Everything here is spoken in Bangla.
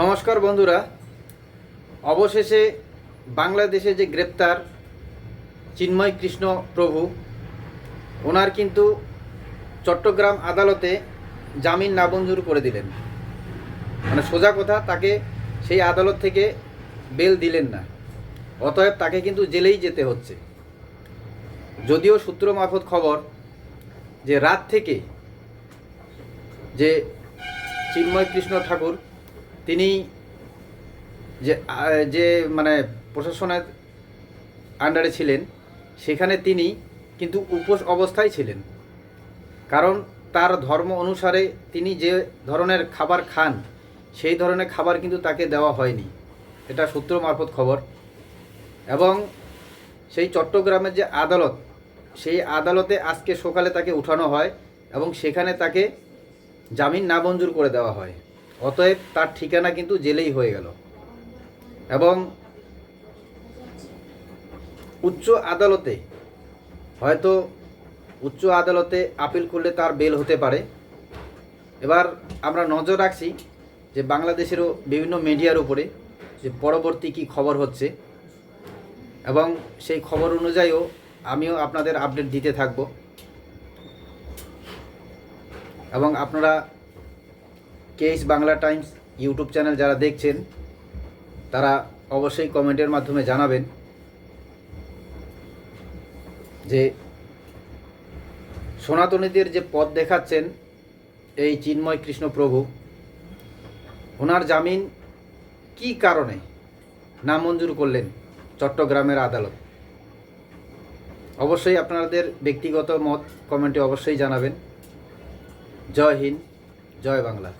নমস্কার বন্ধুরা। অবশেষে বাংলাদেশে যে গ্রেপ্তার চিন্ময় কৃষ্ণ প্রভু, ওনার কিন্তু চট্টগ্রাম আদালতে জামিন নামঞ্জুর করে দিলেন। মানে সোজা কথা, তাকে সেই আদালত থেকে বেল দিলেন না। অতএব তাকে কিন্তু জেলেই যেতে হচ্ছে। যদিও সূত্র মারফত খবর যে রাত থেকে যে চিন্ময় কৃষ্ণ ঠাকুর তিনি যে যে মানে প্রশাসনের আন্ডারে ছিলেন, সেখানে তিনি কিন্তু উপোস অবস্থায় ছিলেন। কারণ তার ধর্ম অনুসারে তিনি যে ধরনের খাবার খান, সেই ধরনের খাবার কিন্তু তাকে দেওয়া হয়নি। এটা সূত্র মারফত খবর। এবং সেই চট্টগ্রামের যে আদালত, সেই আদালতে আজকে সকালে তাকে উঠানো হয় এবং সেখানে তাকে জামিন নামঞ্জুর করে দেওয়া হয়। অতএব তার ঠিকানা কিন্তু জেলেই হয়ে গেল। এবং উচ্চ আদালতে, হয়তো উচ্চ আদালতে আপিল করলে তার বেল হতে পারে। এবার আমরা নজর রাখছি যে বাংলাদেশেরও বিভিন্ন মিডিয়ার উপরে যে পরবর্তী কি খবর হচ্ছে। এবং সেই খবর অনুযায়ীও আমিও আপনাদের আপডেট দিতে থাকব। এবং আপনারা KS Bangla Times YouTube channel যারা দেখছেন, তারা অবশ্যই কমেন্টের মাধ্যমে জানাবেন যে সনাতনীদের যে পথ দেখাচ্ছেন এই চিন্ময় কৃষ্ণ প্রভু, ওনার জামিন কি কারণে নামঞ্জুর করলেন চট্টগ্রামের আদালত? অবশ্যই আপনাদের ব্যক্তিগত মত কমেন্টে অবশ্যই জানাবেন। জয় হিন্দ, জয় বাংলা।